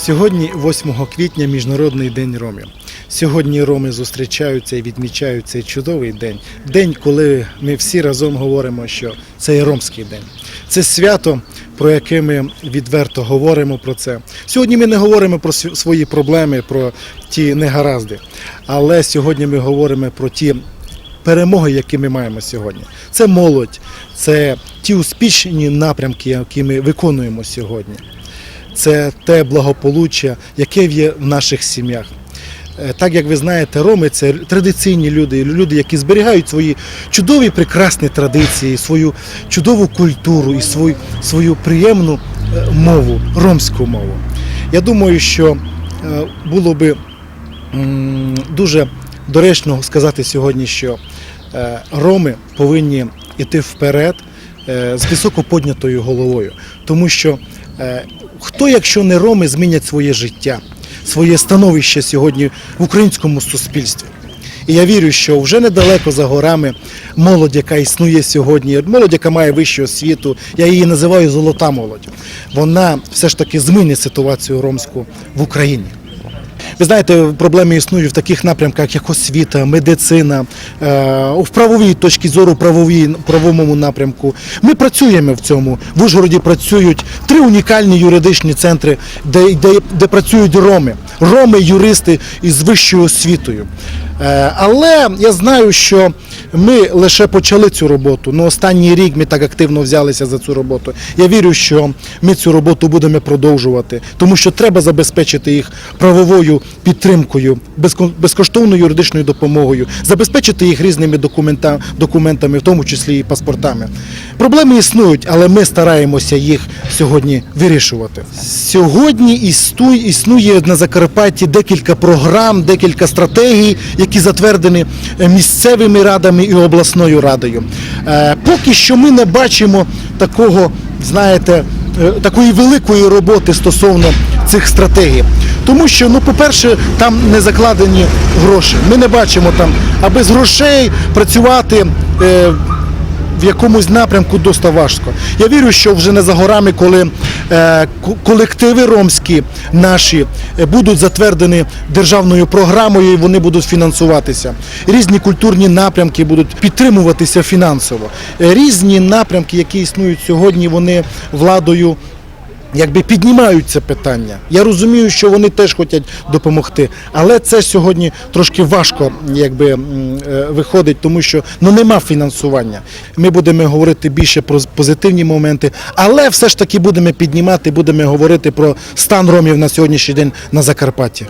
Сьогодні, 8 квітня, Міжнародний день ромів. Сьогодні роми зустрічаються і відмічають цей чудовий день. День, коли ми всі разом говоримо, що це ромський день. Це свято, про яке ми відверто говоримо про це. Сьогодні ми не говоримо про свої проблеми, про ті негаразди, але сьогодні ми говоримо про ті перемоги, які ми маємо сьогодні. Це молодь, це ті успішні напрямки, які ми виконуємо сьогодні це те благополуччя, яке є в наших сім'ях. Е, Так як ви знаєте, роми це традиційні люди, люди, які зберігають свої чудові прекрасні традиції, свою чудову культуру і свою, свою приємну е, мову, ромську мову. Я думаю, що е, було би дуже доречно сказати сьогодні, що роми повинні йти вперед з високо піднятою головою, тому що хто, якщо не роми, змінять своє життя, своє становище сьогодні в українському суспільстві. І я вірю, що вже недалеко за горами молодь, яка існує сьогодні, молодь, яка має вищу освіту, я її називаю золота молодь. Вона все ж таки змінить ситуацію ромську в Україні. Ви знаєте, проблеми існують в таких напрямках, як освіта, медицина, е, в правовій точці зору, правовій, правовому напрямку. Ми працюємо в цьому. В Ужгороді працюють три унікальні юридичні центри, де, де, де працюють роми. Роми, юристи із вищою освітою. Е, Але я знаю, що ми лише почали цю роботу. Ну, останній рік ми так активно взялися за цю роботу. Я вірю, що ми цю роботу будемо продовжувати, тому що треба забезпечити їх правовою підтримкою, безко- безкоштовною юридичною допомогою, забезпечити їх різними документа- документами, в тому числі і паспортами. Проблеми існують, але ми стараємося їх сьогодні вирішувати. Сьогодні існує на Закарпатті декілька програм, декілька стратегій, які затвердені е, місцевими радами і обласною радою. Е, Поки що ми не бачимо такого, знаєте, такої великої роботи стосовно цих стратегій. Тому що, ну, по-перше, там не закладені гроші. Ми не бачимо там, а без грошей працювати. е, в якомусь напрямку досить важко. Я вірю, що вже не за горами, коли е, ко- колективи ромські наші е, будуть затвердені державною програмою, і вони будуть фінансуватися. Різні культурні напрямки будуть підтримуватися фінансово. Е, Різні напрямки, які існують сьогодні, вони владою. Якби піднімають це питання. Я розумію, що вони теж хочуть допомогти, але це сьогодні трошки важко якби, е, виходить, тому що ну, нема фінансування. Ми будемо говорити більше про позитивні моменти, але все ж таки будемо піднімати, будемо говорити про стан ромів на сьогоднішній день на Закарпатті.